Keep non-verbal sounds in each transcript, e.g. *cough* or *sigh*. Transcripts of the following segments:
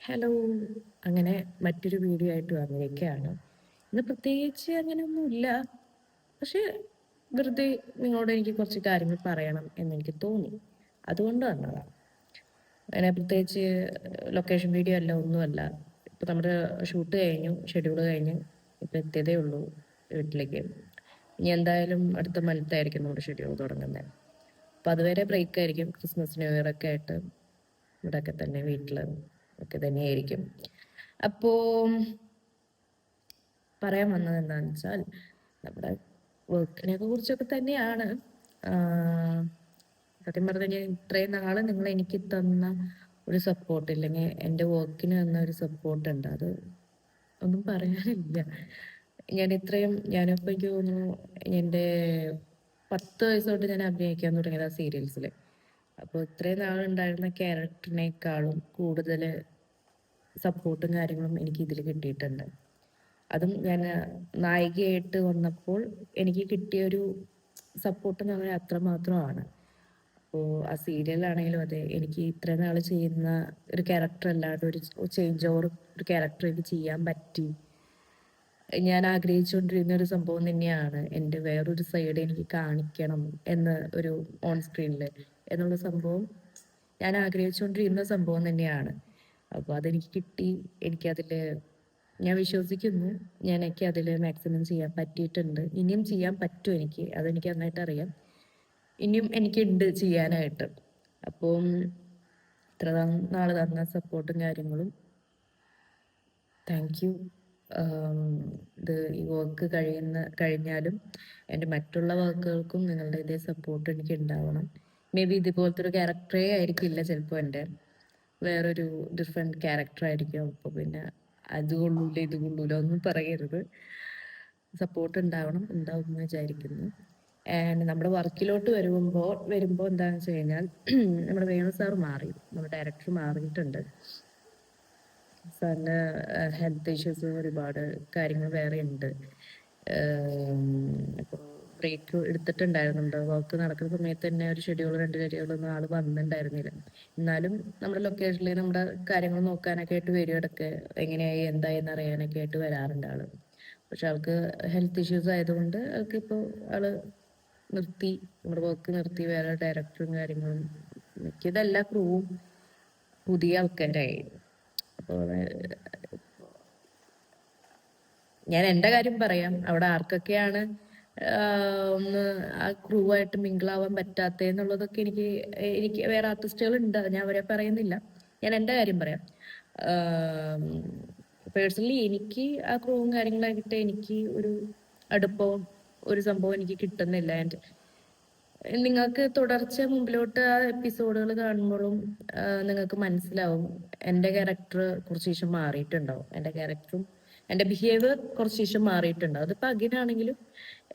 Hello. അങ്ങനെ മറ്റൊരു video ആയിട്ട് വന്നിരിക്കുകയാണ്. ഇന്ന് പ്രത്യേകിച്ച് അങ്ങനെ ഒന്നുമില്ല പക്ഷെ വെറുതെ നിങ്ങളോട് എനിക്ക് കുറച്ച് കാര്യങ്ങൾ പറയണം എന്നെനിക്ക് തോന്നി. അതുകൊണ്ട് വന്നതാണ് അങ്ങനെ പ്രത്യേകിച്ച് ലൊക്കേഷൻ വീഡിയോ അല്ല ഒന്നുമല്ല. ഇപ്പം നമ്മുടെ ഷൂട്ട് കഴിഞ്ഞു ഷെഡ്യൂൾ കഴിഞ്ഞ്. ഇപ്പം എത്തിയതേ ഉള്ളൂ വീട്ടിലേക്ക്. ഇനി എന്തായാലും അടുത്ത മന്തായിരിക്കും നമ്മുടെ ഷെഡ്യൂൾ തുടങ്ങുന്നത്. അപ്പം അതുവരെ ബ്രേക്ക് ആയിരിക്കും ക്രിസ്മസ് ന്യൂ ഇയർ ഒക്കെ ആയിട്ട് ഇവിടെയൊക്കെ തന്നെ വീട്ടിൽ ഒക്കെ തന്നെയായിരിക്കും. അപ്പോ പറയാൻ വന്നത് എന്താണെന്ന് വെച്ചാൽ നമ്മുടെ വർക്കിനെ കുറിച്ചൊക്കെ തന്നെയാണ്. സത്യം പറഞ്ഞു കഴിഞ്ഞാൽ ഇത്രയും നാൾ നിങ്ങൾ എനിക്ക് തന്ന ഒരു സപ്പോർട്ട് ഇല്ലെങ്കിൽ എന്റെ വർക്കിന് തന്ന ഒരു സപ്പോർട്ട് ഉണ്ട്. അത് ഒന്നും പറയാനില്ല. ഞാൻ ഇത്രയും ഞാനിപ്പോൾ എനിക്ക് തോന്നുന്നു എന്റെ പത്ത് വയസ്സ് തൊട്ട് ഞാൻ അഭിനയിക്കാൻ തുടങ്ങിയത് ആ സീരിയൽസിൽ അപ്പോൾ ഇത്രയും നാളുണ്ടായിരുന്ന ക്യാരക്ടറിനേക്കാളും കൂടുതൽ സപ്പോർട്ടും കാര്യങ്ങളും എനിക്ക് ഇതിൽ കിട്ടിയിട്ടുണ്ട്. അതും ഞാൻ നായികയായിട്ട് വന്നപ്പോൾ എനിക്ക് കിട്ടിയ ഒരു സപ്പോർട്ട് എന്ന് പറഞ്ഞാൽ അത്രമാത്രമാണ് അപ്പോൾ ആ സീരിയലാണെങ്കിലും അതെ എനിക്ക് ഇത്രയും നാൾ ചെയ്യുന്ന ഒരു ക്യാരക്ടർ അല്ലാതെ ഒരു ചേഞ്ച് ഓവർ ഒരു ക്യാരക്ടർ എനിക്ക് ചെയ്യാൻ പറ്റി. ഞാൻ ആഗ്രഹിച്ചുകൊണ്ടിരുന്ന ഒരു സംഭവം തന്നെയാണ്. എന്റെ വേറൊരു സൈഡ് എനിക്ക് കാണിക്കണം എന്ന് ഒരു ഓൺ സ്ക്രീനിൽ എന്നുള്ള സംഭവം ഞാൻ ആഗ്രഹിച്ചുകൊണ്ടിരുന്ന സംഭവം തന്നെയാണ്. അപ്പോൾ അതെനിക്ക് കിട്ടി. എനിക്കതിൽ ഞാൻ വിശ്വസിക്കുന്നു. ഞാൻ എനിക്ക് അതിൽ മാക്സിമം ചെയ്യാൻ പറ്റിയിട്ടുണ്ട്. ഇനിയും ചെയ്യാൻ പറ്റും എനിക്ക്. അതെനിക്ക് നന്നായിട്ട് അറിയാം. ഇനിയും എനിക്കുണ്ട് ചെയ്യാനായിട്ട്. അപ്പോൾ ഇത്ര നാൾ തന്ന സപ്പോർട്ടും കാര്യങ്ങളും. താങ്ക് യു ഇത് ഈ വർക്ക് കഴിയുന്ന കഴിഞ്ഞാലും എന്റെ മറ്റുള്ള വർക്കുകൾക്കും നിങ്ങളുടെ ഇതേ സപ്പോർട്ട് എനിക്ക് ഉണ്ടാവണം. മേ ബി ഇതുപോലത്തെ ഒരു ക്യാരക്ടറേ ആയിരിക്കില്ല ചിലപ്പോൾ എന്റെ. വേറൊരു ഡിഫറെന്റ് ക്യാരക്ടർ ആയിരിക്കും. അപ്പോൾ പിന്നെ അത് കൊള്ളൂല ഒന്നും പറയരുത്. സപ്പോർട്ട് ഉണ്ടാവണം ഉണ്ടാവും എന്ന് വിചാരിക്കുന്നു. ആൻഡ് നമ്മുടെ വർക്കിലോട്ട് വരുമ്പോൾ വരുമ്പോൾ എന്താണെന്ന് വെച്ച് കഴിഞ്ഞാൽ *clears throat* നമ്മുടെ വേണു സാർ മാറി. നമ്മുടെ ഡയറക്ടർ മാറിയിട്ടുണ്ട്. സാറിന് ഹെൽത്ത് ഇഷ്യൂസ് ഒരുപാട് കാര്യങ്ങൾ വേറെ ഉണ്ട് ഇപ്പോൾ ബ്രേക്ക് എടുത്തിട്ടുണ്ടായിരുന്നുണ്ട്? വർക്ക് നടക്കുന്ന സമയത്ത് തന്നെ ഒരു ഷെഡ്യൂൾ രണ്ട് ഷെഡ്യൂളൊന്നും ആൾ വന്നിട്ടുണ്ടായിരുന്നില്ല. എന്നാലും നമ്മുടെ ലൊക്കേഷനിൽ നമ്മുടെ കാര്യങ്ങൾ നോക്കാനൊക്കെ ആയിട്ട് വരും ഇടയ്ക്ക്. എങ്ങനെയായി എന്തായി എന്നറിയാനൊക്കെ ആയിട്ട് വരാറുണ്ട് ആൾ. പക്ഷെ ആൾക്ക് ഹെൽത്ത് ഇഷ്യൂസ് ആയതുകൊണ്ട് ആൾക്ക് ഇപ്പോൾ ആൾ നിർത്തി. നമ്മുടെ വർക്ക് നിർത്തി. വേറെ ഡയറക്ടറും കാര്യങ്ങളും മിക്കതെല്ലാ ക്രൂവും പുതിയ ആൾക്കാരായി. അപ്പോൾ ഞാൻ എന്റെ കാര്യം പറയാം. അവിടെ ആർക്കൊക്കെയാണ് ഒന്ന് ആ ക്രൂ ആയിട്ട് മിങ്കിളാവാൻ പറ്റാത്തതെന്നുള്ളതൊക്കെ എനിക്ക് എനിക്ക് വേറെ ആർട്ടിസ്റ്റുകൾ ഉണ്ട് ഞാൻ അവരെ പറയുന്നില്ല. ഞാൻ എന്റെ കാര്യം പറയാം. പേഴ്സണലി എനിക്ക് ആ ക്രൂവും കാര്യങ്ങളായിട്ട് എനിക്ക് ഒരു അടുപ്പവും ഒരു സംഭവം എനിക്ക് കിട്ടുന്നില്ല. എന്റെ നിങ്ങൾക്ക് തുടർച്ച മുമ്പിലോട്ട് ആ എപ്പിസോഡുകൾ കാണുമ്പോഴും നിങ്ങൾക്ക് മനസ്സിലാവും എന്റെ ക്യാരക്ടർ കുറച്ച് ശേഷം മാറിയിട്ടുണ്ടാവും. എന്റെ ക്യാരക്ടറും എന്റെ ബിഹേവിയർ കുറച്ച് ശേഷം മാറിയിട്ടുണ്ട്. അതിപ്പോൾ അഗിനാണെങ്കിലും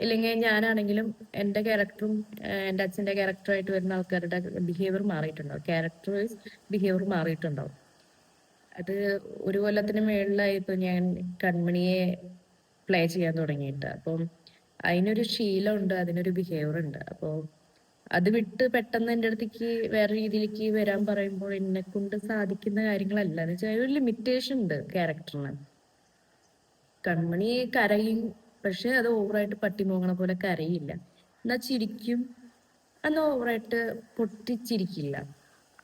ഇല്ലെങ്കിൽ ഞാനാണെങ്കിലും എന്റെ ക്യാരക്ടറും എന്റെ അച്ഛന്റെ ക്യാരക്ടറായിട്ട് വരുന്ന ആൾക്കാരുടെ ബിഹേവിയർ മാറിയിട്ടുണ്ടാവും. ക്യാരക്ടർ വൈസ് ബിഹേവിയർ മാറിയിട്ടുണ്ടാവും. അത് ഒരു കൊല്ലത്തിന് മേളിലായി മേളിലായപ്പോൾ ഞാൻ കൺമണിയെ പ്ലേ ചെയ്യാൻ തുടങ്ങിയിട്ട്. അപ്പം അതിനൊരു ശീലമുണ്ട് അതിനൊരു ബിഹേവിയർ ഉണ്ട്. അപ്പോൾ അത് വിട്ട് പെട്ടെന്ന് എന്റെ അടുത്തേക്ക് വേറെ രീതിയിലേക്ക് വരാൻ പറയുമ്പോൾ എന്നെ കൊണ്ട് സാധിക്കുന്ന കാര്യങ്ങളല്ല. എന്ന് വെച്ചാൽ ഒരു ലിമിറ്റേഷൻ ഉണ്ട് ക്യാരക്ടറിന് കൺമണി കരയും. പക്ഷെ അത് ഓവറായിട്ട് പട്ടി മോങ്ങണ പോലെ കരയില്ല. എന്നാ ചിരിക്കും. അന്ന് ഓവറായിട്ട് പൊട്ടിച്ചിരിക്കില്ല.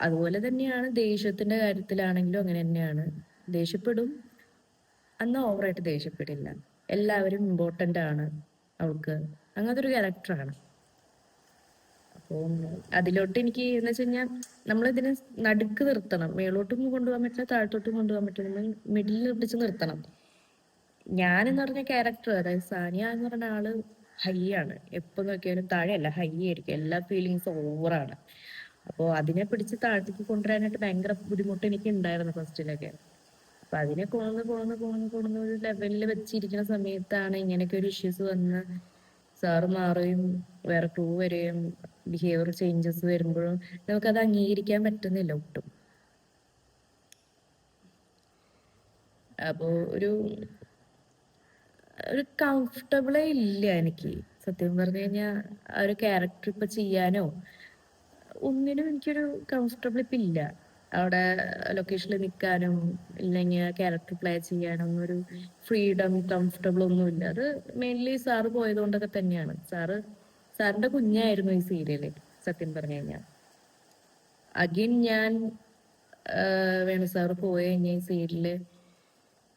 അതുപോലെ തന്നെയാണ് ദേഷ്യത്തിന്റെ കാര്യത്തിലാണെങ്കിലും അങ്ങനെ തന്നെയാണ്. ദേഷ്യപ്പെടും. അന്ന് ഓവറായിട്ട് ദേഷ്യപ്പെടില്ല. എല്ലാവരും ഇമ്പോർട്ടന്റ് ആണ് അവൾക്ക്. അങ്ങനത്തെ ഒരു ക്യാരക്ടറാണ് അപ്പോൾ അതിലോട്ട് എനിക്ക് എന്ന് വെച്ച് കഴിഞ്ഞാൽ നമ്മളിതിനെ നടുക്ക് നിർത്തണം. മേളോട്ടും കൊണ്ടുപോകാൻ പറ്റില്ല താഴത്തോട്ടും കൊണ്ടുപോകാൻ പറ്റില്ല. നമ്മൾ മിഡിലിൽ പിടിച്ച് നിർത്തണം. ഞാൻ എന്ന് പറഞ്ഞ ക്യാരക്ടർ അതായത് സാനിയ എന്ന് പറഞ്ഞ ആൾ ഹൈ ആണ്. എപ്പോ നോക്കിയാലും താഴെയല്ല ഹൈ ആയിരിക്കും. എല്ലാ ഫീലിങ്സും ഓവറാണ് അപ്പോൾ അതിനെ പിടിച്ച് താഴത്തേക്ക് കൊണ്ടുവരാനായിട്ട് ഭയങ്കര ബുദ്ധിമുട്ട് എനിക്ക് ഉണ്ടായിരുന്നു ഫസ്റ്റിലൊക്കെ അപ്പൊ അതിനെ കൊണന്ന് കൊണന്ന് കൊണന്ന് കൊണന്ന് ഒരു ലെവലിൽ വെച്ചിരിക്കുന്ന സമയത്താണ് ഇങ്ങനെയൊക്കെ ഒരു ഇഷ്യൂസ് വന്ന് സാറ് മാറുകയും വേറെ ക്രൂ വരികയും ബിഹേവിയർ ചേഞ്ചസ് വരുമ്പോഴും നമുക്കത് അംഗീകരിക്കാൻ പറ്റുന്നില്ല ഒട്ടും. അപ്പോ ഒരു ഒരു കംഫർട്ടബിളേ ഇല്ല എനിക്ക്. സത്യം പറഞ്ഞു കഴിഞ്ഞാൽ ആ ഒരു ക്യാരക്ടർ ഇപ്പൊ ചെയ്യാനോ ഒന്നിനും എനിക്കൊരു കംഫർട്ടബിൾ ഇപ്പൊ ഇല്ല. അവിടെ ലൊക്കേഷനിൽ നിൽക്കാനും ഇല്ലെങ്കിൽ ക്യാരക്ടർ പ്ലേ ചെയ്യാനും ഒരു ഫ്രീഡം കംഫർട്ടബിൾ ഒന്നും ഇല്ല. അത് മെയിൻലി സാറ് പോയതുകൊണ്ടൊക്കെ തന്നെയാണ്. സാറ് സാറിന്റെ കുഞ്ഞായിരുന്നു ഈ സീരിയൽ സത്യം പറഞ്ഞു കഴിഞ്ഞാൽ അഗിൻ ഞാൻ വേണു സാറ് പോയ കഴിഞ്ഞാൽ ഈ സീരിയൽ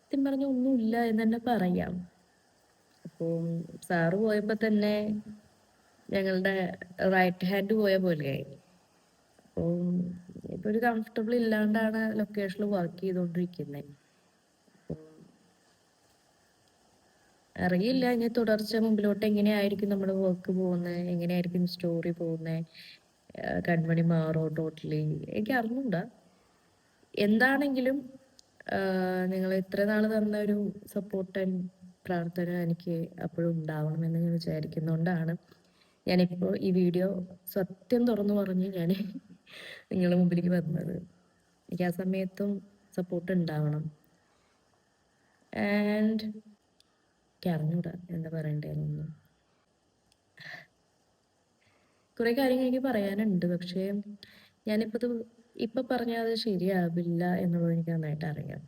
സത്യം പറഞ്ഞ ഒന്നുമില്ല എന്ന് തന്നെ പറയാം. അപ്പോൾ സാറ് പോയപ്പോ തന്നെ ഞങ്ങളുടെ റൈറ്റ് ഹാൻഡ് പോയ പോലെയായി അപ്പോ ഇപ്പൊ ഒരു കംഫർട്ടബിൾ ഇല്ലാണ്ടാണ് ലൊക്കേഷനിൽ വർക്ക് ചെയ്തുകൊണ്ടിരിക്കുന്നത് അറിയില്ല ഇനി തുടർച്ച മുമ്പിലോട്ട് എങ്ങനെയായിരിക്കും നമ്മുടെ വർക്ക് പോകുന്നത് എങ്ങനെയായിരിക്കും സ്റ്റോറി പോകുന്നത് കൺമണി മാറോ ടോട്ടലി എനിക്ക് അറിഞ്ഞൂടാ. എന്താണെങ്കിലും നിങ്ങൾ ഇത്ര നാൾ തന്ന ഒരു സപ്പോർട്ട് ആൻഡ് പ്രാർത്ഥന എനിക്ക് അപ്പോഴും ഉണ്ടാവണമെന്ന് ഞാൻ വിചാരിക്കുന്നതുകൊണ്ടാണ് ഞാനിപ്പോൾ ഈ വീഡിയോ സത്യം തുറന്നു പറഞ്ഞ് ഞാൻ നിങ്ങളുടെ മുമ്പിലേക്ക് വന്നത്. എനിക്ക് ആ സമയത്തും സപ്പോർട്ട് ഉണ്ടാവണം. ആൻഡ് അറിഞ്ഞൂടാ എന്താ പറയണ്ടേന്നൊന്നും. കുറെ കാര്യങ്ങൾ എനിക്ക് പറയാനുണ്ട്. പക്ഷേ ഞാനിപ്പോൾ ഇത് ഇപ്പൊ പറഞ്ഞാൽ അത് ശരിയാവില്ല എന്നുള്ളത് എനിക്ക് നന്നായിട്ട് അറിയാം.